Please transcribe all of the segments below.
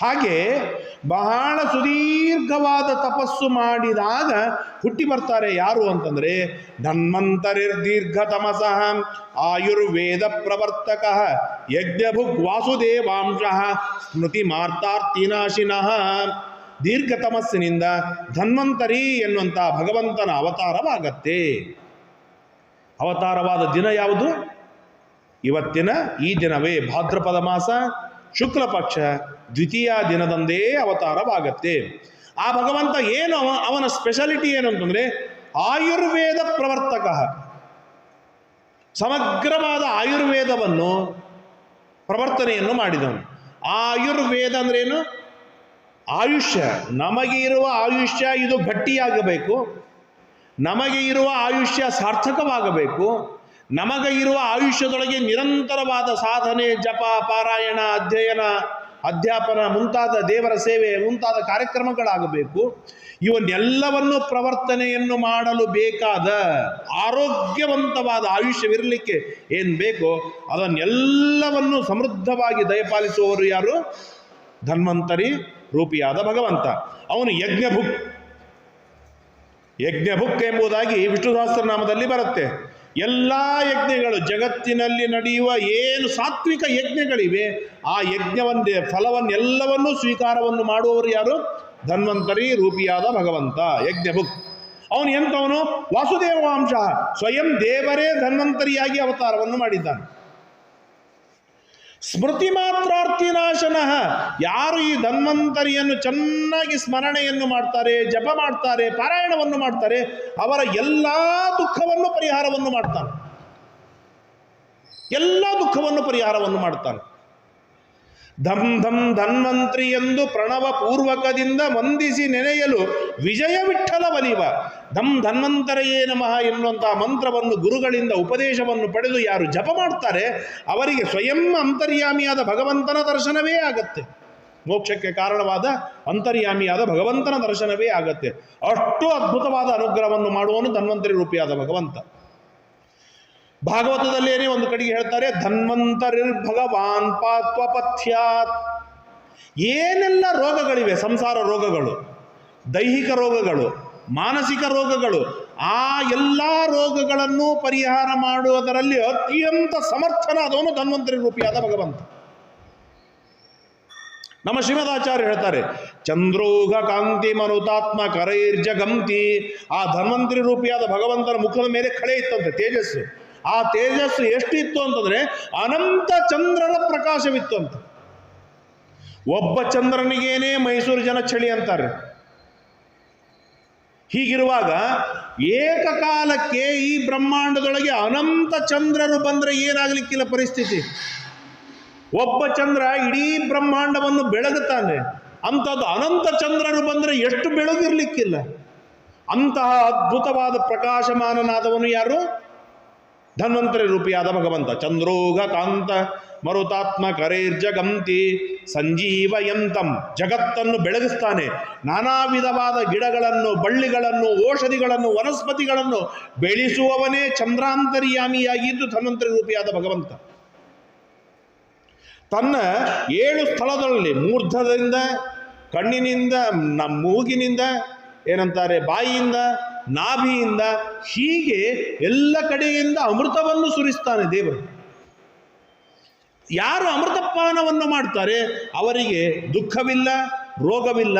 ಹಾಗೆ ಬಹಳ ಸುದೀರ್ಘವಾದ ತಪಸ್ಸು ಮಾಡಿದಾಗ ಹುಟ್ಟಿ ಬರ್ತಾರೆ ಯಾರು ಅಂತಂದ್ರೆ ಧನ್ವಂತರಿರ್ ದೀರ್ಘ ತಮಸಃ ಆಯುರ್ವೇದ ಪ್ರವರ್ತಕ ಯಜ್ಞಭುಗ್ ವಾಸುದೇವಾಂಶ ಸ್ಮೃತಿ ಮಾರ್ತಾರ್ಥಿನಾಶಿನಃ ದೀರ್ಘ ತಮಸ್ಸಿನಿಂದ ಧನ್ವಂತರಿ ಎನ್ನುವಂಥ ಭಗವಂತನ ಅವತಾರವಾಗತ್ತೆ. ಅವತಾರವಾದ ದಿನ ಯಾವುದು? ಇವತ್ತಿನ ಈ ದಿನವೇ ಭಾದ್ರಪದ ಮಾಸ ಶುಕ್ಲ ಪಕ್ಷ ದ್ವಿತೀಯ ದಿನದಂದೇ ಅವತಾರವಾಗತ್ತೆ. ಆ ಭಗವಂತ ಏನು ಅವ, ಅವನ ಸ್ಪೆಷಾಲಿಟಿ ಏನು ಅಂತಂದ್ರೆ ಆಯುರ್ವೇದ ಪ್ರವರ್ತಕ. ಸಮಗ್ರವಾದ ಆಯುರ್ವೇದವನ್ನು ಪ್ರವರ್ತನೆಯನ್ನು ಮಾಡಿದವನು. ಆಯುರ್ವೇದ ಅಂದ್ರೆ ಏನು? ಆಯುಷ್ಯ. ನಮಗೆ ಇರುವ ಆಯುಷ್ಯ ಇದು ಗಟ್ಟಿಯಾಗಬೇಕು. ನಮಗೆ ಇರುವ ಆಯುಷ್ಯ ಸಾರ್ಥಕವಾಗಬೇಕು. ನಮಗೆ ಇರುವ ಆಯುಷ್ಯದೊಳಗೆ ನಿರಂತರವಾದ ಸಾಧನೆ, ಜಪ, ಪಾರಾಯಣ, ಅಧ್ಯಯನ ಅಧ್ಯಾಪನ, ಮುಂತಾದ ದೇವರ ಸೇವೆ, ಮುಂತಾದ ಕಾರ್ಯಕ್ರಮಗಳಾಗಬೇಕು. ಇವನ್ನೆಲ್ಲವನ್ನು ಪ್ರವರ್ತನೆಯನ್ನು ಮಾಡಲು ಬೇಕಾದ ಆರೋಗ್ಯವಂತವಾದ ಆಯುಷ್ಯವಿರಲಿಕ್ಕೆ ಏನು ಬೇಕೋ ಅದನ್ನೆಲ್ಲವನ್ನು ಸಮೃದ್ಧವಾಗಿ ದಯಪಾಲಿಸುವವರು ಯಾರು? ಧನ್ವಂತರಿ ರೂಪಿಯಾದ ಭಗವಂತ. ಅವನು ಯಜ್ಞಭುಕ್ ಯಜ್ಞಭುಕ್ ಎಂಬುದಾಗಿ ವಿಷ್ಣು ಸಹಸ್ರನಾಮದಲ್ಲಿ ಬರುತ್ತೆ. ಎಲ್ಲ ಯಜ್ಞಗಳು ಜಗತ್ತಿನಲ್ಲಿ ನಡೆಯುವ ಏನು ಸಾತ್ವಿಕ ಯಜ್ಞಗಳಿವೆ, ಆ ಯಜ್ಞವನ್ನೇ, ಫಲವನ್ನೆಲ್ಲವನ್ನೂ ಸ್ವೀಕಾರವನ್ನು ಮಾಡುವವರು ಯಾರು? ಧನ್ವಂತರಿ ರೂಪಿಯಾದ ಭಗವಂತ ಯಜ್ಞಭುಕ್ ಅವನು ಎಂತವನು? ವಾಸುದೇವಾಂಶ ಸ್ವಯಂ ದೇವರೇ ಧನ್ವಂತರಿಯಾಗಿ ಅವತಾರವನ್ನು ಮಾಡಿದ್ದಾನೆ. ಸ್ಮೃತಿ ಮಾತ್ರಾರ್ಥಿನಾಶನ ಯಾರು ಈ ಧನ್ವಂತರಿಯನ್ನು ಚೆನ್ನಾಗಿ ಸ್ಮರಣೆಯನ್ನು ಮಾಡ್ತಾರೆ, ಜಪ ಮಾಡ್ತಾರೆ, ಪಾರಾಯಣವನ್ನು ಮಾಡ್ತಾರೆ, ಅವರ ಎಲ್ಲ ದುಃಖವನ್ನು ಪರಿಹಾರವನ್ನು ಮಾಡ್ತಾನೆ. ಎಲ್ಲ ದುಃಖವನ್ನು ಪರಿಹಾರವನ್ನು ಮಾಡ್ತಾನೆ. ಧಮ್ ಧಂ ಧನ್ವಂತ್ರಿ ಎಂದು ಪ್ರಣವ ಪೂರ್ವಕದಿಂದ ವಂದಿಸಿ ನೆನೆಯಲು ವಿಜಯ ವಿಠಲ ಬಲಿವ. ಧಂ ಧನ್ವಂತರಯೇ ನಮಃ ಎನ್ನುವಂತಹ ಮಂತ್ರವನ್ನು ಗುರುಗಳಿಂದ ಉಪದೇಶವನ್ನು ಪಡೆದು ಯಾರು ಜಪ ಮಾಡ್ತಾರೆ, ಅವರಿಗೆ ಸ್ವಯಂ ಅಂತರ್ಯಾಮಿಯಾದ ಭಗವಂತನ ದರ್ಶನವೇ ಆಗತ್ತೆ. ಮೋಕ್ಷಕ್ಕೆ ಕಾರಣವಾದ ಅಂತರ್ಯಾಮಿಯಾದ ಭಗವಂತನ ದರ್ಶನವೇ ಆಗತ್ತೆ. ಅಷ್ಟು ಅದ್ಭುತವಾದ ಅನುಗ್ರಹವನ್ನು ಮಾಡುವನು ಧನ್ವಂತರಿ ರೂಪಿಯಾದ ಭಗವಂತ. ಭಾಗವತದಲ್ಲೇನೇ ಒಂದು ಕಡೆಗೆ ಹೇಳ್ತಾರೆ ಧನ್ವಂತರಿರ್ ಭಗವಾನ್ ಪಾತ್ವಪಥ್ಯಾತ್. ಏನೆಲ್ಲ ರೋಗಗಳಿವೆ, ಸಂಸಾರ ರೋಗಗಳು, ದೈಹಿಕ ರೋಗಗಳು, ಮಾನಸಿಕ ರೋಗಗಳು, ಆ ಎಲ್ಲ ರೋಗಗಳನ್ನು ಪರಿಹಾರ ಮಾಡುವುದರಲ್ಲಿ ಅತ್ಯಂತ ಸಮರ್ಥನಾದವನು ಧನ್ವಂತರಿ ರೂಪಿಯಾದ ಭಗವಂತ. ನಮ್ಮ ಶ್ರೀಮದಾಚಾರ್ಯ ಹೇಳ್ತಾರೆ ಚಂದ್ರೋಘ ಕಾಂತಿ ಮನುತಾತ್ಮ ಕರೈರ್ಜಗಂತಿ. ಆ ಧನ್ವಂತರಿ ರೂಪಿಯಾದ ಭಗವಂತನ ಮುಖದ ಮೇಲೆ ಕಳೆ ಇತ್ತಂತೆ, ತೇಜಸ್ಸು. ಆ ತೇಜಸ್ಸು ಎಷ್ಟಿತ್ತು ಅಂತಂದ್ರೆ ಅನಂತ ಚಂದ್ರನ ಪ್ರಕಾಶವಿತ್ತು ಅಂತ. ಒಬ್ಬ ಚಂದ್ರನಿಗೇನೆ ಮೈಸೂರು ಜನ ಚಳಿ ಅಂತಾರೆ. ಹೀಗಿರುವಾಗ ಏಕಕಾಲಕ್ಕೆ ಈ ಬ್ರಹ್ಮಾಂಡದೊಳಗೆ ಅನಂತ ಚಂದ್ರರು ಬಂದರೆ ಏನಾಗಲಿಕ್ಕಿಲ್ಲ ಪರಿಸ್ಥಿತಿ. ಒಬ್ಬ ಚಂದ್ರ ಇಡೀ ಬ್ರಹ್ಮಾಂಡವನ್ನು ಬೆಳಗುತ್ತಾನೆ. ಅಂಥದ್ದು ಅನಂತ ಚಂದ್ರರು ಬಂದರೆ ಎಷ್ಟು ಬೆಳಗಿರ್ಲಿಕ್ಕಿಲ್ಲ. ಅಂತಹ ಅದ್ಭುತವಾದ ಪ್ರಕಾಶಮಾನನಾದವನು ಯಾರು? ಧನ್ವಂತರಿ ರೂಪಿಯಾದ ಭಗವಂತ. ಚಂದ್ರೋಗ ಕಾಂತ ಮರುತಾತ್ಮ ಕರೇರ್ಜಗಂತಿ ಸಂಜೀವಯಂತಂ ಜಗತ್ತನ್ನು ಬೆಳಗಿಸ್ತಾನೆ. ನಾನಾ ವಿಧವಾದ ಗಿಡಗಳನ್ನು, ಬಳ್ಳಿಗಳನ್ನು, ಔಷಧಿಗಳನ್ನು, ವನಸ್ಪತಿಗಳನ್ನು ಬೆಳೆಸುವವನೇ ಚಂದ್ರಾಂತರ್ಯಾಮಿಯಾಗಿದ್ದು ಧನ್ವಂತರಿ ರೂಪಿಯಾದ ಭಗವಂತ. ತನ್ನ ಏಳು ಸ್ಥಳದಲ್ಲಿ, ಮೂರ್ಧದಿಂದ, ಕಣ್ಣಿನಿಂದ ನಮ್ಮ ಮೂಗಿನಿಂದ, ಏನಂತಾರೆ, ಬಾಯಿಯಿಂದ ನಾಭಿಯಿಂದ ಹೀಗೆ ಎಲ್ಲ ಕಡೆಯಿಂದ ಅಮೃತವನ್ನು ಸುರಿಸ್ತಾನೆ ದೇವರು. ಯಾರು ಅಮೃತಪಾನವನ್ನು ಮಾಡ್ತಾರೆ ಅವರಿಗೆ ದುಃಖವಿಲ್ಲ, ರೋಗವಿಲ್ಲ,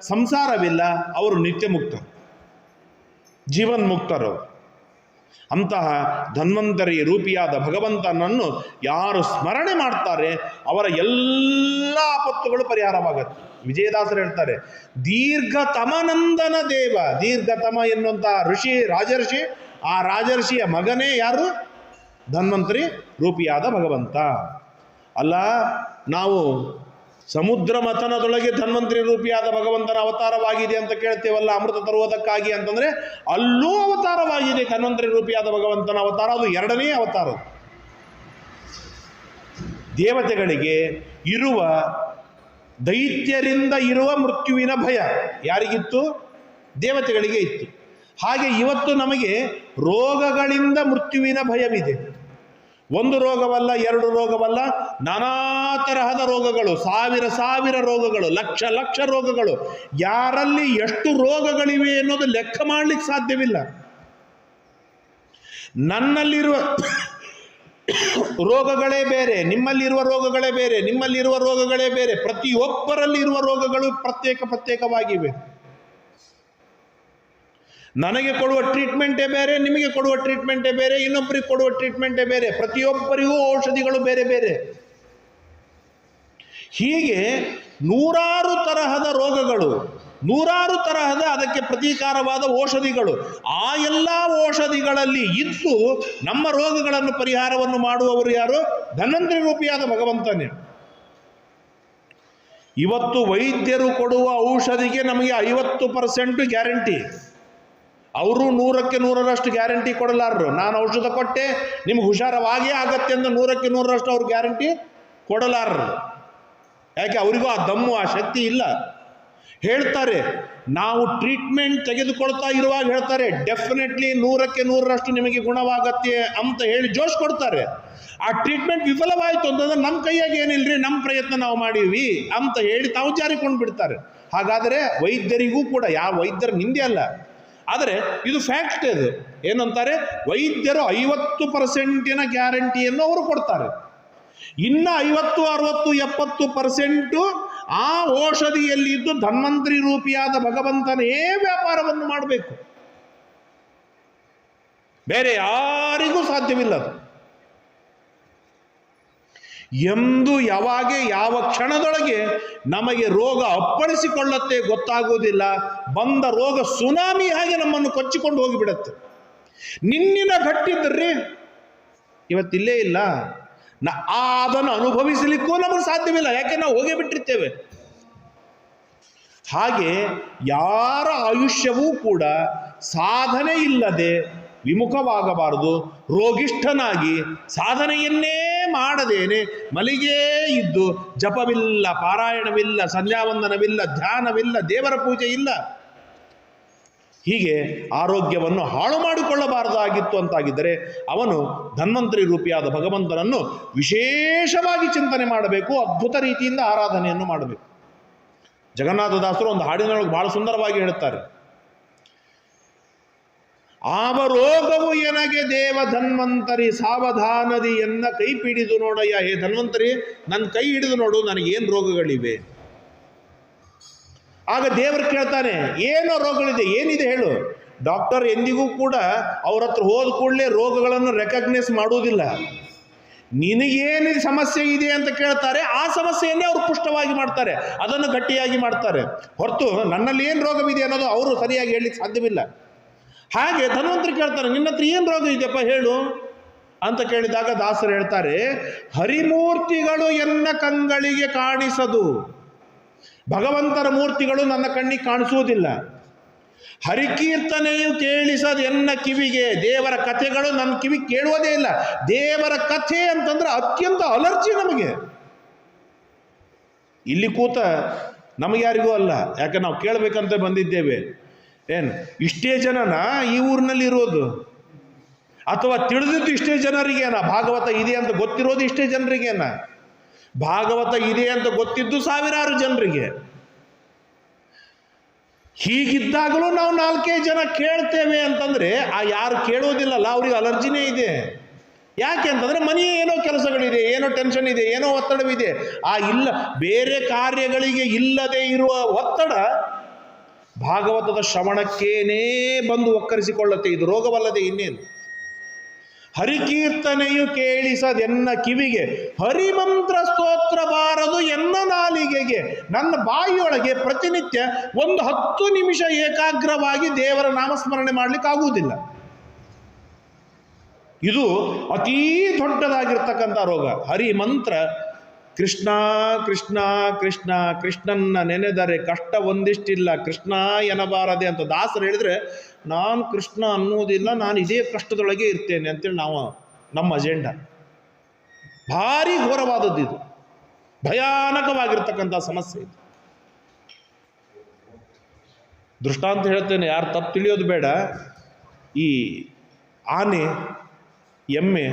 ಸಂಸಾರವಿಲ್ಲ, ಅವರು ನಿತ್ಯ ಮುಕ್ತ ಜೀವನ್ಮುಕ್ತರು. ಅಂತಹ ಧನ್ವಂತರಿ ರೂಪಿಯಾದ ಭಗವಂತನನ್ನು ಯಾರು ಸ್ಮರಣೆ ಮಾಡ್ತಾರೆ ಅವರ ಎಲ್ಲ ಆಪತ್ತುಗಳು ಪರಿಹಾರವಾಗುತ್ತೆ. ವಿಜಯದಾಸರು ಹೇಳ್ತಾರೆ, ದೀರ್ಘತಮನಂದನ ದೇವ, ದೀರ್ಘತಮ ಎನ್ನುವಂತಹ ಋಷಿ, ರಾಜರ್ಷಿ, ಆ ರಾಜರ್ಷಿಯ ಮಗನೇ ಯಾರು? ಧನ್ವಂತರಿ ರೂಪಿಯಾದ ಭಗವಂತ. ಅಲ್ಲ, ನಾವು ಸಮುದ್ರ ಮಥನದೊಳಗೆ ಧನ್ವಂತರಿ ರೂಪಿಯಾದ ಭಗವಂತನ ಅವತಾರವಾಗಿದೆ ಅಂತ ಕೇಳ್ತೇವಲ್ಲ, ಅಮೃತ ತರುವುದಕ್ಕಾಗಿ ಅಂತಂದ್ರೆ, ಅಲ್ಲೂ ಅವತಾರವಾಗಿದೆ ಧನ್ವಂತರಿ ರೂಪಿಯಾದ ಭಗವಂತನ ಅವತಾರ, ಅದು ಎರಡನೇ ಅವತಾರ. ದೇವತೆಗಳಿಗೆ ಇರುವ ದೈತ್ಯರಿಂದ ಇರುವ ಮೃತ್ಯುವಿನ ಭಯ. ಯಾರಿಗಿತ್ತು? ದೇವತೆಗಳಿಗೆ ಇತ್ತು. ಹಾಗೆ ಇವತ್ತು ನಮಗೆ ರೋಗಗಳಿಂದ ಮೃತ್ಯುವಿನ ಭಯವಿದೆ. ಒಂದು ರೋಗವಲ್ಲ, ಎರಡು ರೋಗವಲ್ಲ, ನಾನಾ ತರಹದ ರೋಗಗಳು, ಸಾವಿರ ಸಾವಿರ ರೋಗಗಳು, ಲಕ್ಷ ಲಕ್ಷ ರೋಗಗಳು. ಯಾರಲ್ಲಿ ಎಷ್ಟು ರೋಗಗಳಿವೆ ಅನ್ನೋದು ಲೆಕ್ಕ ಮಾಡಲಿಕ್ಕೆ ಸಾಧ್ಯವಿಲ್ಲ. ನನ್ನಲ್ಲಿರುವ ರೋಗಗಳೇ ಬೇರೆ, ನಿಮ್ಮಲ್ಲಿರುವ ರೋಗಗಳೇ ಬೇರೆ, ನಿಮ್ಮಲ್ಲಿರುವ ರೋಗಗಳೇ ಬೇರೆ, ಪ್ರತಿಯೊಬ್ಬರಲ್ಲಿರುವ ರೋಗಗಳು ಪ್ರತ್ಯೇಕ ಪ್ರತ್ಯೇಕವಾಗಿವೆ. ನನಗೆ ಕೊಡುವ ಟ್ರೀಟ್ಮೆಂಟೇ ಬೇರೆ, ನಿಮಗೆ ಕೊಡುವ ಟ್ರೀಟ್ಮೆಂಟೇ ಬೇರೆ, ಇನ್ನೊಬ್ಬರಿಗೆ ಕೊಡುವ ಟ್ರೀಟ್ಮೆಂಟೇ ಬೇರೆ, ಪ್ರತಿಯೊಬ್ಬರಿಗೂ ಔಷಧಿಗಳು ಬೇರೆ ಬೇರೆ. ಹೀಗೆ ನೂರಾರು ತರಹದ ರೋಗಗಳು ನೂರಾರು ತರಹದ ಅದಕ್ಕೆ ಪ್ರತೀಕಾರವಾದ ಔಷಧಿಗಳು. ಆ ಎಲ್ಲ ಔಷಧಿಗಳಲ್ಲಿ ಇದ್ದು ನಮ್ಮ ರೋಗಗಳನ್ನು ಪರಿಹಾರವನ್ನು ಮಾಡುವವರು ಯಾರು? ಧನ್ವಂತರಿ ರೂಪಿಯಾದ ಭಗವಂತನೇ. ಇವತ್ತು ವೈದ್ಯರು ಕೊಡುವ ಔಷಧಿಗೆ ನಮಗೆ ಐವತ್ತು ಪರ್ಸೆಂಟ್ ಗ್ಯಾರಂಟಿ. ಅವರು ನೂರಕ್ಕೆ ನೂರರಷ್ಟು ಗ್ಯಾರಂಟಿ ಕೊಡಲಾರರು. ನಾನು ಔಷಧ ಕೊಟ್ಟೆ, ನಿಮ್ಗೆ ಹುಷಾರವಾಗೇ ಆಗತ್ತೆ ಅಂತ ನೂರಕ್ಕೆ ನೂರರಷ್ಟು ಅವ್ರು ಗ್ಯಾರಂಟಿ ಕೊಡಲಾರರು. ಯಾಕೆ? ಅವರಿಗೂ ಆ ದಮ್ಮು, ಆ ಶಕ್ತಿ ಇಲ್ಲ. ಹೇಳ್ತಾರೆ. ನಾವು ಟ್ರೀಟ್ಮೆಂಟ್ ತೆಗೆದುಕೊಳ್ತಾ ಇರುವಾಗ ಹೇಳ್ತಾರೆ ಡೆಫಿನೆಟ್ಲಿ ನೂರಕ್ಕೆ ನೂರರಷ್ಟು ನಿಮಗೆ ಗುಣವಾಗತ್ತೆ ಅಂತ ಹೇಳಿ ಜೋಶ್ ಕೊಡ್ತಾರೆ. ಆ ಟ್ರೀಟ್ಮೆಂಟ್ ವಿಫಲವಾಯಿತು ಅಂತಂದ್ರೆ ನಮ್ಮ ಕೈಯಾಗ ಏನಿಲ್ಲರಿ ನಮ್ಮ ಪ್ರಯತ್ನ ನಾವು ಮಾಡೀವಿ ಅಂತ ಹೇಳಿ ತಾವು ಜಾರಿಕೊಂಡು ಬಿಡ್ತಾರೆ. ಹಾಗಾದರೆ ವೈದ್ಯರಿಗೂ ಕೂಡ, ಯಾವ ವೈದ್ಯರ ನಿಂದೆ ಅಲ್ಲ. ಆದರೆ ಇದು ಫ್ಯಾಕ್ಟ್ ಇದು. ಏನಂತಾರೆ? ವೈದ್ಯರು ಐವತ್ತು ಪರ್ಸೆಂಟಿನ ಗ್ಯಾರಂಟಿಯನ್ನು ಅವರು ಕೊಡ್ತಾರೆ. ಇನ್ನು ಐವತ್ತು, ಅರವತ್ತು, ಎಪ್ಪತ್ತು ಪರ್ಸೆಂಟು ಆ ಔಷಧಿಯಲ್ಲಿ ಇದ್ದು ಧನ್ವಂತ್ರಿ ರೂಪಿಯಾದ ಭಗವಂತನೇ ವ್ಯಾಪಾರವನ್ನು ಮಾಡಬೇಕು. ಬೇರೆ ಯಾರಿಗೂ ಸಾಧ್ಯವಿಲ್ಲ ಅದು ಎಂದು ಯಾವಾಗ ಯಾವ ಕ್ಷಣದೊಳಗೆ ನಮಗೆ ರೋಗ ಅಪ್ಪಳಿಸಿಕೊಳ್ಳತ್ತೆ ಗೊತ್ತಾಗುವುದಿಲ್ಲ. ಬಂದ ರೋಗ ಸುನಾಮಿ ಹಾಗೆ ನಮ್ಮನ್ನು ಕೊಚ್ಚಿಕೊಂಡು ಹೋಗಿಬಿಡತ್ತೆ. ನಿನ್ನಿನ ಗಟ್ಟಿದ್ರಿ ಇವತ್ತಿಲ್ಲೇ ಇಲ್ಲ. ನ ಅದನ್ನು ಅನುಭವಿಸಲಿಕ್ಕೂ ನಮಗೆ ಸಾಧ್ಯವಿಲ್ಲ. ಯಾಕೆ ನಾವು ಹೋಗೇ ಬಿಟ್ಟಿರ್ತೇವೆ? ಹಾಗೆ ಯಾರ ಆಯುಷ್ಯವೂ ಕೂಡ ಸಾಧನೆ ಇಲ್ಲದೆ ವಿಮುಖವಾಗಬಾರದು. ರೋಗಿಷ್ಠನಾಗಿ ಸಾಧನೆಯನ್ನೇ ಮಾಡದೇನೆ ಮಲಿಗೇ ಇದ್ದು ಜಪವಿಲ್ಲ, ಪಾರಾಯಣವಿಲ್ಲ, ಸಂಧ್ಯಾವಂದನವಿಲ್ಲ, ಧ್ಯಾನವಿಲ್ಲ, ದೇವರ ಪೂಜೆ ಇಲ್ಲ ಹೀಗೆ ಆರೋಗ್ಯವನ್ನು ಹಾಳು ಮಾಡಿಕೊಳ್ಳಬಾರದಾಗಿತ್ತು ಅಂತಾಗಿದ್ದರೆ ಅವನು ಧನ್ವಂತರಿ ರೂಪಿಯಾದ ಭಗವಂತನನ್ನು ವಿಶೇಷವಾಗಿ ಚಿಂತನೆ ಮಾಡಬೇಕು, ಅದ್ಭುತ ರೀತಿಯಿಂದ ಆರಾಧನೆಯನ್ನು ಮಾಡಬೇಕು. ಜಗನ್ನಾಥದಾಸರು ಒಂದು ಹಾಡಿನೊಳಗೆ ಬಹಳ ಸುಂದರವಾಗಿ ಹೇಳುತ್ತಾರೆ. ಆವ ರೋಗವು ಎನಗೆ ದೇವ ಧನ್ವಂತರಿ, ಸಾವಧಾನದಿ ಎನ್ನ ಕೈ ಪಿಡಿದು ನೋಡಯ್ಯ. ಹೇ ಧನ್ವಂತರಿ ನನ್ನ ಕೈ ಹಿಡಿದು ನೋಡು, ನನಗೇನು ರೋಗಗಳಿವೆ? ಆಗ ದೇವರು ಕೇಳ್ತಾನೆ, ಏನೋ ರೋಗಗಳಿದೆ, ಏನಿದೆ ಹೇಳು. ಡಾಕ್ಟರ್ ಎಂದಿಗೂ ಕೂಡ ಅವ್ರ ಹತ್ರ ಹೋದ ಕೂಡಲೇ ರೋಗಗಳನ್ನು ರೆಕಗ್ನೈಸ್ ಮಾಡುವುದಿಲ್ಲ. ನಿನಗೇನು ಸಮಸ್ಯೆ ಇದೆ? ಅಂತ ಕೇಳ್ತಾರೆ. ಆ ಸಮಸ್ಯೆಯನ್ನೇ ಅವರು ಪುಷ್ಟವಾಗಿ ಮಾಡ್ತಾರೆ, ಅದನ್ನು ಗಟ್ಟಿಯಾಗಿ ಮಾಡ್ತಾರೆ. ಹೊರತು ನನ್ನಲ್ಲಿ ಏನು ರೋಗವಿದೆ ಅನ್ನೋದು ಅವರು ಸರಿಯಾಗಿ ಹೇಳಲಿಕ್ಕೆ ಸಾಧ್ಯವಿಲ್ಲ. ಹಾಗೆ ಧನ್ವಂತರಿ ಕೇಳ್ತಾರೆ, ನಿನ್ನ ಹತ್ರ ಏನು ರೋಗ ಇದೆಯಪ್ಪ, ಹೇಳು. ಅಂತ ಕೇಳಿದಾಗ ದಾಸರು ಹೇಳ್ತಾರೆ, ಹರಿಮೂರ್ತಿಗಳು ಎನ್ನ ಕಂಗಳಿಗೆ ಕಾಣಿಸದು? ಭಗವಂತರ ಮೂರ್ತಿಗಳು ನನ್ನ ಕಣ್ಣಿಗೆ ಕಾಣಿಸುವುದಿಲ್ಲ. ಹರಿಕೀರ್ತನೆಯು ಕೇಳಿಸದು ಎನ್ನ ಕಿವಿಗೆ, ದೇವರ ಕಥೆಗಳು ನನ್ನ ಕಿವಿ ಕೇಳುವುದೇ ಇಲ್ಲ. ದೇವರ ಕಥೆ ಅಂತಂದ್ರೆ ಅತ್ಯಂತ ಅಲರ್ಜಿ ನಮಗೆ. ಇಲ್ಲಿ ಕೂತ ನಮಗೆ ಯಾರಿಗೂ ಅಲ್ಲ, ಯಾಕೆ ನಾವು ಕೇಳಬೇಕಂತ ಬಂದಿದ್ದೇವೆ. ಏನು, ಇಷ್ಟೇ ಜನನ ಈ ಊರಿನಲ್ಲಿ ಇರೋದು? ಅಥವಾ ತಿಳಿದಿದ್ದು ಇಷ್ಟೇ ಜನರಿಗೇನ? ಭಾಗವತ ಇದೆ ಅಂತ ಗೊತ್ತಿರೋದು ಇಷ್ಟೇ ಜನರಿಗೇನ? ಭಾಗವತ ಇದೆ ಅಂತ ಗೊತ್ತಿದ್ದು ಸಾವಿರಾರು ಜನರಿಗೆ. ಹೀಗಿದ್ದಾಗಲೂ ನಾವು ನಾಲ್ಕೇ ಜನ ಕೇಳ್ತೇವೆ ಅಂತಂದ್ರೆ, ಆ ಯಾರು ಕೇಳೋದಿಲ್ಲಲ್ಲ, ಅವ್ರಿಗೆ ಅಲರ್ಜಿನೇ ಇದೆ. ಯಾಕೆ ಅಂತಂದ್ರೆ ಮನೆಯ ಏನೋ ಕೆಲಸಗಳಿದೆ, ಏನೋ ಟೆನ್ಷನ್ ಇದೆ, ಏನೋ ಒತ್ತಡವಿದೆ. ಆ ಇಲ್ಲ, ಬೇರೆ ಕಾರ್ಯಗಳಿಗೆ ಇಲ್ಲದೆ ಇರುವ ಒತ್ತಡ ಭಾಗವತದ ಶ್ರವಣಕ್ಕೇನೇ ಬಂದು ಒಕ್ಕರಿಸಿಕೊಳ್ಳುತ್ತೆ. ಇದು ರೋಗವಲ್ಲದೆ ಇನ್ನೇನು? ಹರಿಕೀರ್ತನೆಯು ಕೇಳಿಸದೆನ್ನ ಕಿವಿಗೆ, ಹರಿಮಂತ್ರ ಸ್ತೋತ್ರ ಬಾರದು ಎನ್ನ ನಾಲಿಗೆಗೆ. ನನ್ನ ಬಾಯಿಯೊಳಗೆ ಪ್ರತಿನಿತ್ಯ ಒಂದು ಹತ್ತು ನಿಮಿಷ ಏಕಾಗ್ರವಾಗಿ ದೇವರ ನಾಮಸ್ಮರಣೆ ಮಾಡಲಿಕ್ಕೆ ಆಗುವುದಿಲ್ಲ ಇದು ಅತೀ ದೊಡ್ಡದಾಗಿರ್ತಕ್ಕಂಥ ರೋಗ. ಹರಿಮಂತ್ರ ಕೃಷ್ಣ ಕೃಷ್ಣ ಕೃಷ್ಣ, ಕೃಷ್ಣನ್ನ ನೆನೆದರೆ ಕಷ್ಟ ಒಂದಿಷ್ಟಿಲ್ಲ. ಕೃಷ್ಣ ಎನಬಾರದೆ ಅಂತ ದಾಸರು ಹೇಳಿದ್ರೆ, ನಾನು ಕೃಷ್ಣ ಅನ್ನೋದಿಲ್ಲ, ನಾನು ಇದೇ ಕಷ್ಟದೊಳಗೆ ಇರ್ತೇನೆ ಅಂತೇಳಿ ನಾವು, ನಮ್ಮ ಅಜೆಂಡಾ ಭಾರಿ ಘೋರವಾದದ್ದು ಇದು. ಭಯಾನಕವಾಗಿರ್ತಕ್ಕಂಥ ಸಮಸ್ಯೆ ಇದು. ದೃಷ್ಟಾಂತ ಹೇಳ್ತೇನೆ, ಯಾರು ತಪ್ಪು ತಿಳಿಯೋದು ಬೇಡ. ಈ ಆನೆ, ಎಮ್ಮೆ,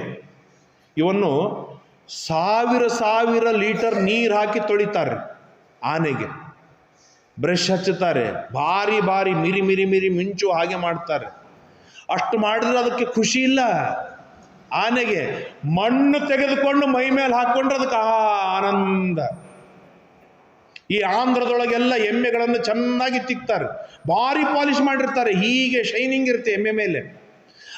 ಇವನ್ನು ಸಾವಿರ ಸಾವಿರ ಲೀಟರ್ ನೀರು ಹಾಕಿ ತೊಳಿತಾರೆ ಆನೆಗೆ. ಬ್ರಷ್ ಹಚ್ಚುತ್ತಾರೆ. ಭಾರಿ ಭಾರಿ ಮಿರಿ ಮಿರಿ ಮಿರಿ ಮಿಂಚು ಹಾಗೆ ಮಾಡ್ತಾರೆ. ಅಷ್ಟು ಮಾಡಿದ್ರೆ ಅದಕ್ಕೆ ಖುಷಿ ಇಲ್ಲ. ಆನೆಗೆ ಮಣ್ಣು ತೆಗೆದುಕೊಂಡು ಮೈ ಮೇಲೆ ಹಾಕ್ಕೊಂಡ್ರೆ ಅದಕ್ಕೆ ಆ ಆನಂದ. ಈ ಆಂಧ್ರದೊಳಗೆಲ್ಲ ಎಮ್ಮೆಗಳನ್ನು ಚೆನ್ನಾಗಿ ತಿಕ್ತಾರೆ. ಭಾರಿ ಪಾಲಿಶ್ ಮಾಡಿರ್ತಾರೆ. ಹೀಗೆ ಶೈನಿಂಗ್ ಇರುತ್ತೆ ಎಮ್ಮೆ ಮೇಲೆ.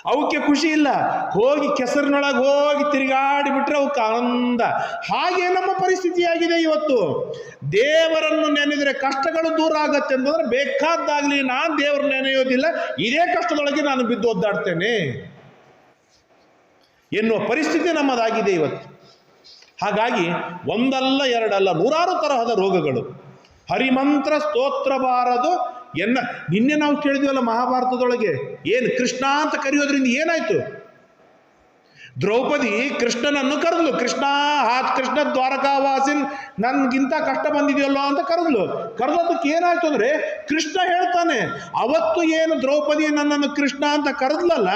ಅವಕ್ಕೆ ಖುಷಿ ಇಲ್ಲ. ಹೋಗಿ ಕೆಸರಿನೊಳಗೆ ಹೋಗಿ ತಿರುಗಾಡಿ ಬಿಟ್ರೆ ಅವಕ್ಕೆ ಆನಂದ. ಹಾಗೆ ನಮ್ಮ ಪರಿಸ್ಥಿತಿಯಾಗಿದೆ ಇವತ್ತು. ದೇವರನ್ನು ನೆನೆದರೆ ಕಷ್ಟಗಳು ದೂರ ಆಗತ್ತೆ ಅಂತಂದ್ರೆ ಬೇಕಾದ್ದಾಗಲಿ ನಾನು ದೇವರು ನೆನೆಯೋದಿಲ್ಲ. ಇದೇ ಕಷ್ಟದೊಳಗೆ ನಾನು ಬಿದ್ದು ಒದ್ದಾಡ್ತೇನೆ. ಎನ್ನುವ ಪರಿಸ್ಥಿತಿ ನಮ್ಮದಾಗಿದೆ ಇವತ್ತು. ಹಾಗಾಗಿ ಒಂದಲ್ಲ ಎರಡಲ್ಲ ನೂರಾರು ತರಹದ ರೋಗಗಳು. ಹರಿಮಂತ್ರ ಸ್ತೋತ್ರ ಬಾರದು ಎನ್ನ ನಿನ್ನೆ ನಾವು ಕೇಳಿದ್ವಲ್ಲ ಮಹಾಭಾರತದೊಳಗೆ ಏನು ಕೃಷ್ಣ ಅಂತ ಕರೆಯೋದ್ರಿಂದ ಏನಾಯ್ತು? ದ್ರೌಪದಿ ಕೃಷ್ಣನನ್ನು ಕರೆದ್ಲು. ಕೃಷ್ಣ, ಹಾತ್ ಕೃಷ್ಣ ದ್ವಾರಕಾವಾಸಿನ್ ನನ್ಗಿಂತ ಕಷ್ಟ ಬಂದಿದೆಯಲ್ಲೋ ಅಂತ ಕರೆದ್ಲು. ಕರೆದದಕ್ಕೆ ಏನಾಯ್ತು ಅಂದ್ರೆ ಕೃಷ್ಣ ಹೇಳ್ತಾನೆ, ಅವತ್ತು ಏನು ದ್ರೌಪದಿ ನನ್ನನ್ನು ಕೃಷ್ಣ ಅಂತ ಕರೆದ್ಲಲ್ಲ,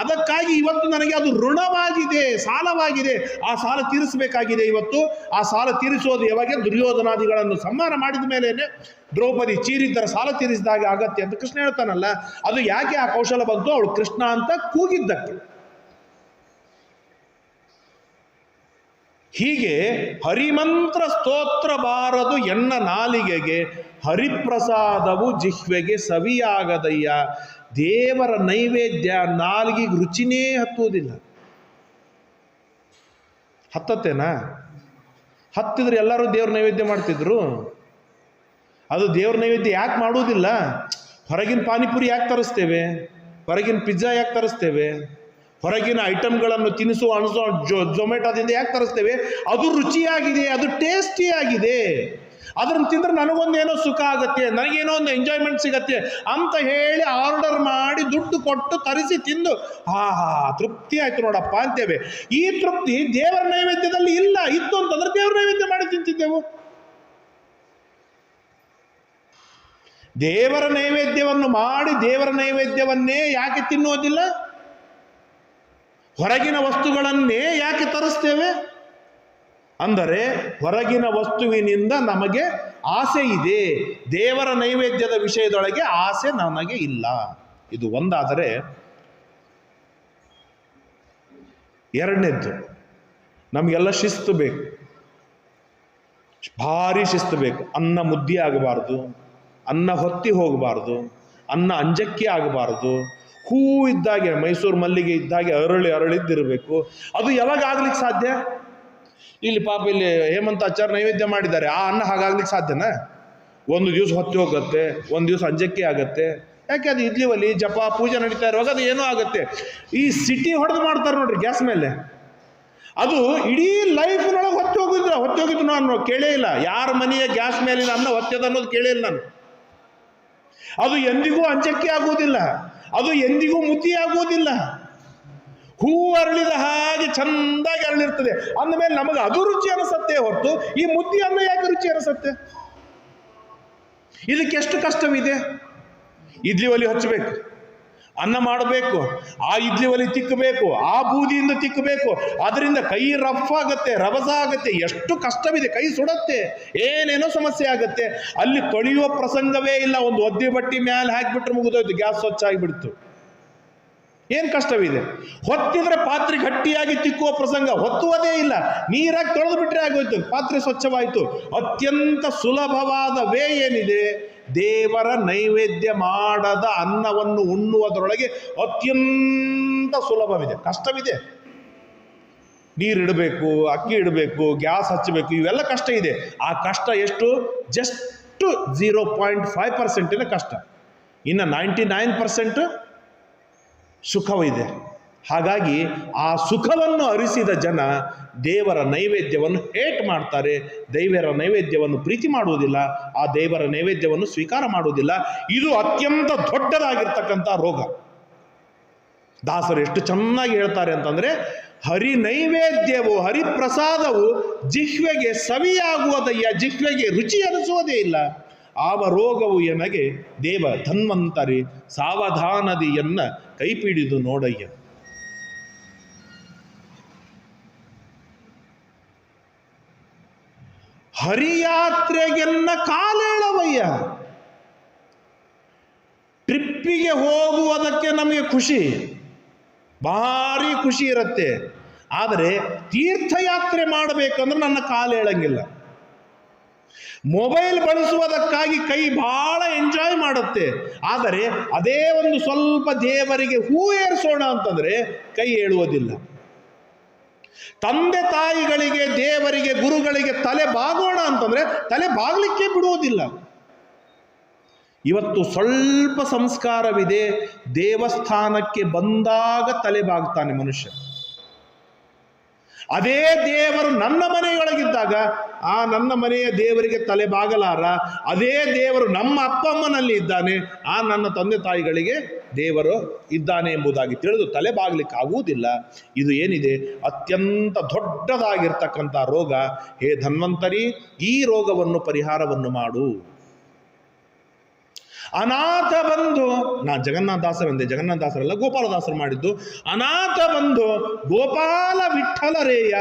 ಅದಕ್ಕಾಗಿ ಇವತ್ತು ನನಗೆ ಅದು ಋಣವಾಗಿದೆ, ಸಾಲವಾಗಿದೆ. ಆ ಸಾಲ ತೀರಿಸಬೇಕಾಗಿದೆ ಇವತ್ತು. ಆ ಸಾಲ ತೀರಿಸೋದು ಯಾವಾಗ? ದುರ್ಯೋಧನಾದಿಗಳನ್ನು ಸಮ್ಮಾನ ಮಾಡಿದ ಮೇಲೇನೆ ದ್ರೌಪದಿ ಚೀರಿದ್ದರ ಸಾಲ ತೀರಿಸಿದಾಗ ಆಗತ್ತೆ ಅಂತ ಕೃಷ್ಣ ಹೇಳ್ತಾನಲ್ಲ. ಅದು ಯಾಕೆ ಆ ಕೌಶಲ ಬಂತು? ಅವಳು ಕೃಷ್ಣ ಅಂತ ಕೂಗಿದ್ದಕ್ಕೆ. ಹೀಗೆ ಹರಿಮಂತ್ರ ಸ್ತೋತ್ರ ಬಾರದು ಎನ್ನ ನಾಲಿಗೆಗೆ, ಹರಿಪ್ರಸಾದವು ಜಿಹ್ವೆಗೆ ಸವಿಯಾಗದಯ್ಯ. ದೇವರ ನೈವೇದ್ಯ ನಾಲಿಗೆಗೆ ರುಚಿನೇ ಹತ್ತುವುದಿಲ್ಲ. ಹತ್ತತ್ತೇನಾ? ಹತ್ತಿದ್ರೆ ಎಲ್ಲರೂ ದೇವ್ರ ನೈವೇದ್ಯ ಮಾಡ್ತಿದ್ರು. ಅದು ದೇವ್ರ ನೈವೇದ್ಯ ಯಾಕೆ ಮಾಡುವುದಿಲ್ಲ? ಹೊರಗಿನ ಪಾನಿಪುರಿ ಯಾಕೆ ತರಿಸ್ತೇವೆ? ಹೊರಗಿನ ಪಿಜ್ಜಾ ಯಾಕೆ ತರಿಸ್ತೇವೆ? ಹೊರಗಿನ ಐಟಮ್ಗಳನ್ನು ತಿನಿಸು, ಅಣಸು, ಜೊ ಜೊಮೆಟೊದಿಂದ ಯಾಕೆ ತರಿಸ್ತೇವೆ? ಅದು ರುಚಿಯಾಗಿದೆ, ಅದು ಟೇಸ್ಟಿಯಾಗಿದೆ. ಅದನ್ನು ತಿಂದ್ರೆ ನನಗೊಂದೇನೋ ಸುಖ ಆಗುತ್ತೆ, ನನಗೇನೋ ಒಂದು ಎಂಜಾಯ್ಮೆಂಟ್ ಸಿಗತ್ತೆ ಅಂತ ಹೇಳಿ ಆರ್ಡರ್ ಮಾಡಿ ದುಡ್ಡು ಕೊಟ್ಟು ತರಿಸಿ ತಿಂದು, ಹಾ ಹಾ, ತೃಪ್ತಿ ಆಯ್ತು ನೋಡಪ್ಪ ಅಂತೇವೆ. ಈ ತೃಪ್ತಿ ದೇವರ ನೈವೇದ್ಯದಲ್ಲಿ ಇಲ್ಲ. ಇತ್ತು ಅಂತಂದ್ರೆ ದೇವರ ನೈವೇದ್ಯ ಮಾಡಿ ತಿಂತಿದ್ದೆವು. ದೇವರ ನೈವೇದ್ಯವನ್ನು ಮಾಡಿ ದೇವರ ನೈವೇದ್ಯವನ್ನೇ ಯಾಕೆ ತಿನ್ನುವುದಿಲ್ಲ? ಹೊರಗಿನ ವಸ್ತುಗಳನ್ನೇ ಯಾಕೆ ತರಿಸ್ತೇವೆ? ಅಂದರೆ ಹೊರಗಿನ ವಸ್ತುವಿನಿಂದ ನಮಗೆ ಆಸೆ ಇದೆ. ದೇವರ ನೈವೇದ್ಯದ ವಿಷಯದೊಳಗೆ ಆಸೆ ನಮಗೆ ಇಲ್ಲ. ಇದು ಒಂದಾದರೆ ಎರಡನೇದ್ದು, ನಮಗೆಲ್ಲ ಶಿಸ್ತು ಬೇಕು. ಭಾರಿ ಶಿಸ್ತು ಬೇಕು. ಅನ್ನ ಮುದ್ದಿ ಆಗಬಾರ್ದು, ಅನ್ನ ಹೊತ್ತಿ ಹೋಗಬಾರ್ದು, ಅನ್ನ ಅಂಜಕ್ಕಿ ಆಗಬಾರ್ದು ಹೂ ಇದ್ದಾಗೆ, ಮೈಸೂರು ಮಲ್ಲಿಗೆ ಇದ್ದಾಗೆ ಅರಳಿ ಅರಳಿದ್ದಿರಬೇಕು ಅದು ಯಾವಾಗ ಆಗ್ಲಿಕ್ಕೆ ಸಾಧ್ಯ? ಇಲ್ಲಿ ಪಾಪ ಇಲ್ಲಿ ಹೇಮಂತಾಚಾರ್ಯ ನೈವೇದ್ಯ ಮಾಡಿದ್ದಾರೆ. ಆ ಅನ್ನ ಹಾಗಾಗ್ಲಿಕ್ಕೆ ಸಾಧ್ಯನಾ? ಒಂದು ದಿವಸ ಹೊತ್ತಿ ಹೋಗುತ್ತೆ, ಒಂದು ದಿವಸ ಅಂಜಕ್ಕೆ ಆಗತ್ತೆ. ಯಾಕೆ ಅದು ಇಡ್ಲಿ ಒಲಿ, ಜಪ, ಪೂಜೆ ನಡೀತಾ ಇರುವಾಗ ಅದು ಏನೋ ಆಗುತ್ತೆ. ಈ ಸಿಟಿ ಹೊಡೆದು ಮಾಡ್ತಾರೆ ನೋಡ್ರಿ ಗ್ಯಾಸ್ ಮೇಲೆ. ಅದು ಇಡೀ ಲೈಫ್ನೊಳಗೆ ಹೊತ್ತಿ ಹೋಗಿದ್ರು. ಹೊತ್ತಿ ಹೋಗಿದ್ದು ನಾನು ಕೇಳೇ ಇಲ್ಲ. ಯಾರ ಮನೆಯ ಗ್ಯಾಸ್ ಮೇಲಿನ ಅನ್ನ ಹೊತ್ತದ ಅನ್ನೋದು ಕೇಳೇ ಇಲ್ಲ ನಾನು. ಅದು ಎಂದಿಗೂ ಅಂಜಕ್ಕೆ ಆಗುವುದಿಲ್ಲ. ಅದು ಎಂದಿಗೂ ಮುದ್ದಿಯಾಗುವುದಿಲ್ಲ. ಹೂ ಅರಳಿದ ಹಾಗೆ ಚಂದಾಗಿ ಅರಳಿರ್ತದೆ. ಅಂದಮೇಲೆ ನಮಗೆ ಅದು ರುಚಿ ಅನಿಸತ್ತೆ ಹೊರತು ಈ ಮುದ್ದಿ ಅನ್ನ ಯಾಕೆ ರುಚಿ ಅನಿಸತ್ತೆ? ಇದಕ್ಕೆಷ್ಟು ಕಷ್ಟವಿದೆ? ಇಡ್ಲಿ ಒಲಿ ಹಚ್ಚಬೇಕು. ಅನ್ನ ಮಾಡಬೇಕು, ಆ ಇಡ್ಲಿ ಒಲಿ ತಿಕ್ಕಬೇಕು ಆ ಬೂದಿಯಿಂದ ತಿಕ್ಕಬೇಕು ಅದರಿಂದ ಕೈ ರಫ್ ಆಗುತ್ತೆ ರಭಸ ಆಗುತ್ತೆ ಎಷ್ಟು ಕಷ್ಟವಿದೆ, ಕೈ ಸುಡತ್ತೆ, ಏನೇನೋ ಸಮಸ್ಯೆ ಆಗುತ್ತೆ, ಅಲ್ಲಿ ತೊಳೆಯುವ ಪ್ರಸಂಗವೇ ಇಲ್ಲ, ಒಂದು ಒದ್ದೆ ಬಟ್ಟಿ ಮ್ಯಾಲೆ ಹಾಕಿಬಿಟ್ರೆ ಮುಗಿದೋಯ್ತು, ಗ್ಯಾಸ್ ಸ್ವಚ್ಛ ಆಗಿಬಿಡ್ತು. ಏನು ಕಷ್ಟವಿದೆ? ಹೊತ್ತಿದ್ರೆ ಪಾತ್ರೆ ಗಟ್ಟಿಯಾಗಿ ತಿಕ್ಕುವ ಪ್ರಸಂಗ ಹೊತ್ತುವುದೇ ಇಲ್ಲ, ನೀರಾಗಿ ತೊಳೆದು ಬಿಟ್ರೆ ಆಗೋಯ್ತು, ಪಾತ್ರೆ ಸ್ವಚ್ಛವಾಯಿತು. ಅತ್ಯಂತ ಸುಲಭವಾದ ವೇ ಏನಿದೆ? ದೇವರ ನೈವೇದ್ಯ ಮಾಡದ ಅನ್ನವನ್ನು ಉಣ್ಣುವುದರೊಳಗೆ ಅತ್ಯಂತ ಸುಲಭವಿದೆ, ಕಷ್ಟವಿದೆ. ನೀರಿಡಬೇಕು ಅಕ್ಕಿ ಇಡಬೇಕು, ಗ್ಯಾಸ್ ಹಚ್ಚಬೇಕು, ಇವೆಲ್ಲ ಕಷ್ಟ ಇದೆ. ಆ ಕಷ್ಟ ಎಷ್ಟು? ಜಸ್ಟ್ ಜೀರೋ ಪಾಯಿಂಟ್ ಫೈವ್ ಪರ್ಸೆಂಟಿನ ಕಷ್ಟ. ಇನ್ನು ನೈಂಟಿ ನೈನ್ ಪರ್ಸೆಂಟ್ ಸುಖವಿದೆ. ಹಾಗಾಗಿ ಆ ಸುಖವನ್ನು ಅರಿಸಿದ ಜನ ದೇವರ ನೈವೇದ್ಯವನ್ನು ಹೇಟ್ ಮಾಡ್ತಾರೆ. ದೇವರ ನೈವೇದ್ಯವನ್ನು ಪ್ರೀತಿ ಮಾಡುವುದಿಲ್ಲ. ಆ ದೇವರ ನೈವೇದ್ಯವನ್ನು ಸ್ವೀಕಾರ ಮಾಡುವುದಿಲ್ಲ. ಇದು ಅತ್ಯಂತ ದೊಡ್ಡದಾಗಿರ್ತಕ್ಕಂಥ ರೋಗ. ದಾಸರು ಎಷ್ಟು ಚೆನ್ನಾಗಿ ಹೇಳ್ತಾರೆ ಅಂತಂದ್ರೆ, ಹರಿ ನೈವೇದ್ಯವು ಹರಿಪ್ರಸಾದವು ಜಿಹ್ವೆಗೆ ಸವಿಯಾಗುವುದಯ್ಯ, ಜಿಹ್ವೆಗೆ ರುಚಿ ಅನಿಸುವುದೇ ಇಲ್ಲ. ಆವ ರೋಗವು ಎನಗೆ ದೇವ ಧನ್ವಂತರಿ ಸಾವಧಾನದಿಯನ್ನ ಕೈಪಿಡಿದು ನೋಡಯ್ಯ. ಹರಿಯಾತ್ರೆಗೆನ್ನ ಕಾಲೇಳವಯ್ಯ ಟ್ರಿಪ್ಪಿಗೆ ಹೋಗುವುದಕ್ಕೆ ನಮಗೆ ಖುಷಿ. ಭಾರಿ ಖುಷಿ ಇರುತ್ತೆ. ಆದರೆ ತೀರ್ಥಯಾತ್ರೆ ಮಾಡಬೇಕಂದ್ರೆ ನನ್ನ ಕಾಲೇಳಂಗಿಲ್ಲ ಮೊಬೈಲ್ ಬಳಸುವುದಕ್ಕಾಗಿ ಕೈ ಬಹಳ ಎಂಜಾಯ್ ಮಾಡುತ್ತೆ. ಆದರೆ ಅದೇ ಒಂದು ಸ್ವಲ್ಪ ದೇವರಿಗೆ ಹೂ ಏರಿಸೋಣ ಅಂತಂದ್ರೆ ಕೈ ಏಳುವುದಿಲ್ಲ. ತಂದೆ ತಾಯಿಗಳಿಗೆ, ದೇವರಿಗೆ, ಗುರುಗಳಿಗೆ ತಲೆ ಬಾಗೋಣ ಅಂತಂದ್ರೆ ತಲೆ ಬಾಗ್ಲಿಕ್ಕೆ ಬಿಡುವುದಿಲ್ಲ. ಇವತ್ತು ಸ್ವಲ್ಪ ಸಂಸ್ಕಾರವಿದೆ, ದೇವಸ್ಥಾನಕ್ಕೆ ಬಂದಾಗ ತಲೆ ಬಾಗ್ತಾನೆ ಮನುಷ್ಯ. ಅದೇ ದೇವರು ನನ್ನ ಮನೆಯೊಳಗಿದ್ದಾಗ, ಆ ನನ್ನ ಮನೆಯ ದೇವರಿಗೆ ತಲೆ ಬಾಗಲಾರ, ಅದೇ ದೇವರು ನಮ್ಮ ಅಪ್ಪ ಅಮ್ಮನಲ್ಲಿ ಇದ್ದಾನೆ, ಆ ನನ್ನ ತಂದೆ ತಾಯಿಗಳಿಗೆ ದೇವರು ಇದ್ದಾನೆ ಎಂಬುದಾಗಿ ತಿಳಿದು ತಲೆ ಬಾಗ್ಲಿಕ್ಕಾಗುವುದಿಲ್ಲ ಇದು ಏನಿದೆ? ಅತ್ಯಂತ ದೊಡ್ಡದಾಗಿರ್ತಕ್ಕಂಥ ರೋಗ. ಹೇ ಧನ್ವಂತರಿ, ಈ ರೋಗವನ್ನು ಪರಿಹಾರವನ್ನು ಮಾಡು. ಅನಾಥ ಬಂಧು ನಾ ಜಗನ್ನಾಥದಾಸರಂದೆ ಜಗನ್ನಾಥದಾಸರಲ್ಲ ಗೋಪಾಲದಾಸರು ಮಾಡಿದ್ದು, ಅನಾಥ ಬಂದು, ಗೋಪಾಲ ವಿಠಲರೇಯ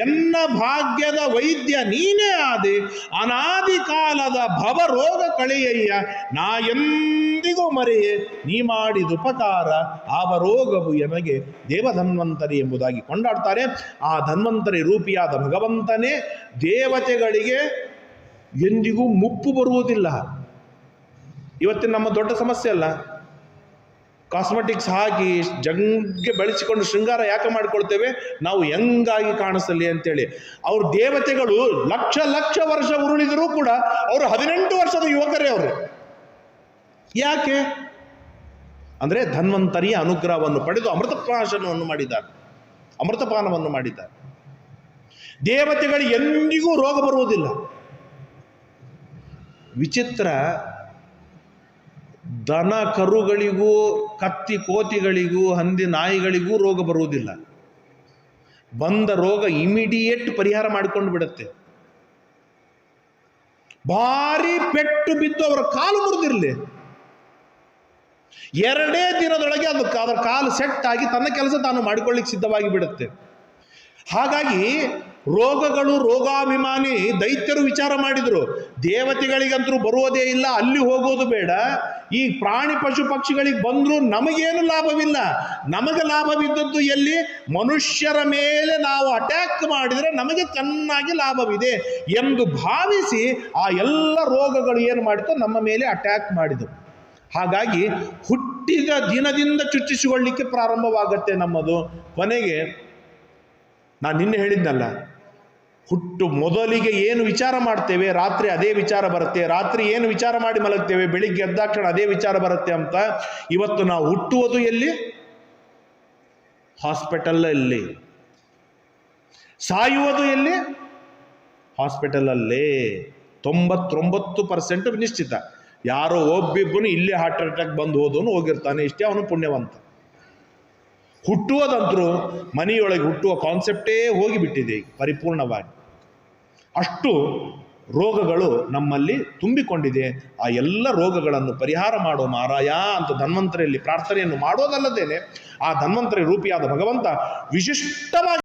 ಎನ್ನ ಭಾಗ್ಯದ ವೈದ್ಯ ನೀನೇ ಆದಿ, ಅನಾದಿ ಕಾಲದ ಭವ ರೋಗ ಕಳೆಯಯ್ಯ, ನಾ ಎಂದಿಗೂ ಮರೆಯೇ, ನೀ ಮಾಡಿದ ಉಪಕಾರ, ಆವ ರೋಗವು ಎಮಗೆ ದೇವಧನ್ವಂತರಿ ಎಂಬುದಾಗಿ ಕೊಂಡಾಡ್ತಾರೆ. ಆ ಧನ್ವಂತರಿ ರೂಪಿಯಾದ ಭಗವಂತನೇ ದೇವತೆಗಳಿಗೆ ಎಂದಿಗೂ ಮುಪ್ಪು ಬರುವುದಿಲ್ಲ. ಇವತ್ತಿನ ನಮ್ಮ ದೊಡ್ಡ ಸಮಸ್ಯೆ ಅಲ್ಲ? ಕಾಸ್ಮೆಟಿಕ್ಸ್ ಹಾಕಿ ಜಂಗೆ ಬೆಳೆಸಿಕೊಂಡು ಶೃಂಗಾರ ಯಾಕೆ ಮಾಡಿಕೊಳ್ತೇವೆ? ನಾವು ಹೆಂಗಾಗಿ ಕಾಣಿಸಲಿ ಅಂತೇಳಿ. ಅವ್ರ ದೇವತೆಗಳು ಲಕ್ಷ ಲಕ್ಷ ವರ್ಷ ಉರುಳಿದರೂ ಕೂಡ ಅವರು ಹದಿನೆಂಟು ವರ್ಷದ ಯುವಕರೇ ಅವರು. ಯಾಕೆ? ಅಂದರೆ ಧನ್ವಂತರಿಯ ಅನುಗ್ರಹವನ್ನು ಪಡೆದು ಅಮೃತಪ್ರಾಶನವನ್ನು ಮಾಡಿದ್ದಾರೆ. ಅಮೃತಪಾನವನ್ನು ಮಾಡಿದ್ದಾರೆ. ದೇವತೆಗಳು ಎಂದಿಗೂ ರೋಗ ಬರುವುದಿಲ್ಲ. ವಿಚಿತ್ರ ದನ ಕರುಗಳಿಗೂ, ಕತ್ತಿ ಕೋತಿಗಳಿಗೂ, ಹಂದಿ ನಾಯಿಗಳಿಗೂ ರೋಗ ಬರುವುದಿಲ್ಲ. ಬಂದ ರೋಗ ಇಮಿಡಿಯೇಟ್ ಪರಿಹಾರ ಮಾಡಿಕೊಂಡು ಬಿಡುತ್ತೆ. ಭಾರಿ ಪೆಟ್ಟು ಬಿದ್ದು ಅವರ ಕಾಲು ಮುರಿದಿರಲಿ. ಎರಡೇ ದಿನದೊಳಗೆ ಅದು ಅದರ ಕಾಲು ಸೆಟ್ ಆಗಿ ತನ್ನ ಕೆಲಸ ತಾನು ಮಾಡಿಕೊಳ್ಳಿಕ್ಕೆ ಸಿದ್ಧವಾಗಿ ಬಿಡುತ್ತೆ. ಹಾಗಾಗಿ ರೋಗಗಳು ರೋಗಾಭಿಮಾನಿ ದೈತ್ಯರು ವಿಚಾರ ಮಾಡಿದರು. ದೇವತೆಗಳಿಗಂತರೂ ಬರುವುದೇ ಇಲ್ಲ, ಅಲ್ಲಿ ಹೋಗೋದು ಬೇಡ. ಈ ಪ್ರಾಣಿ ಪಶು ಪಕ್ಷಿಗಳಿಗೆ ಬಂದರೂ ನಮಗೇನು ಲಾಭವಿಲ್ಲ. ನಮಗೆ ಲಾಭವಿದ್ದದ್ದು ಎಲ್ಲಿ? ಮನುಷ್ಯರ ಮೇಲೆ ನಾವು ಅಟ್ಯಾಕ್ ಮಾಡಿದರೆ ನಮಗೆ ಚೆನ್ನಾಗಿ ಲಾಭವಿದೆ ಎಂದು ಭಾವಿಸಿ ಆ ಎಲ್ಲ ರೋಗಗಳು ಏನು ಮಾಡಿತು? ನಮ್ಮ ಮೇಲೆ ಅಟ್ಯಾಕ್ ಮಾಡಿದವು. ಹಾಗಾಗಿ ಹುಟ್ಟಿದ ದಿನದಿಂದ ಚುಚ್ಚಿಸಿಕೊಳ್ಳಿಕ್ಕೆ ಪ್ರಾರಂಭವಾಗತ್ತೆ ನಮ್ಮದು. ಕೊನೆಗೆ, ನಾನು ನಿನ್ನೆ ಹೇಳಿದ್ನಲ್ಲ ಹುಟ್ಟು ಮೊದಲಿಗೆ ಏನು ವಿಚಾರ ಮಾಡ್ತೇವೆ, ರಾತ್ರಿ ಅದೇ ವಿಚಾರ ಬರುತ್ತೆ, ರಾತ್ರಿ ಏನು ವಿಚಾರ ಮಾಡಿ ಮಲಗ್ತೇವೆ, ಬೆಳಿಗ್ಗೆ ಎದ್ದಾಕ್ಷಣ ಅದೇ ವಿಚಾರ ಬರುತ್ತೆ ಅಂತ ಇವತ್ತು ನಾವು ಹುಟ್ಟುವುದು ಎಲ್ಲಿ? ಹಾಸ್ಪಿಟಲಲ್ಲಿ ಸಾಯುವುದು ಎಲ್ಲಿ? ಹಾಸ್ಪಿಟಲಲ್ಲೇ ತೊಂಬತ್ತೊಂಬತ್ತು ಪರ್ಸೆಂಟ್ ನಿಶ್ಚಿತ. ಯಾರೋ ಒಬ್ಬಿಬ್ಬನು ಇಲ್ಲೇ ಹಾರ್ಟ್ ಅಟ್ಯಾಕ್ ಬಂದು ಹೋದವನು ಹೋಗಿರ್ತಾನೆ, ಇಷ್ಟೇ ಅವನು ಪುಣ್ಯವಂತ. ಹುಟ್ಟುವುದಂತರೂ ಮನೆಯೊಳಗೆ ಹುಟ್ಟುವ ಕಾನ್ಸೆಪ್ಟೇ ಹೋಗಿಬಿಟ್ಟಿದೆ ಈಗ ಪರಿಪೂರ್ಣವಾಗಿ. ಅಷ್ಟು ರೋಗಗಳು ನಮ್ಮಲ್ಲಿ ತುಂಬಿಕೊಂಡಿದೆ. ಆ ಎಲ್ಲ ರೋಗಗಳನ್ನು ಪರಿಹಾರ ಮಾಡೋ ಮಾರಾಯ ಅಂತ ಧನ್ವಂತರಿಯಲ್ಲಿ ಪ್ರಾರ್ಥನೆಯನ್ನು ಮಾಡೋದಲ್ಲದೇನೆ, ಆ ಧನ್ವಂತರಿ ರೂಪಿಯಾದ ಭಗವಂತ ವಿಶಿಷ್ಟವಾಗಿ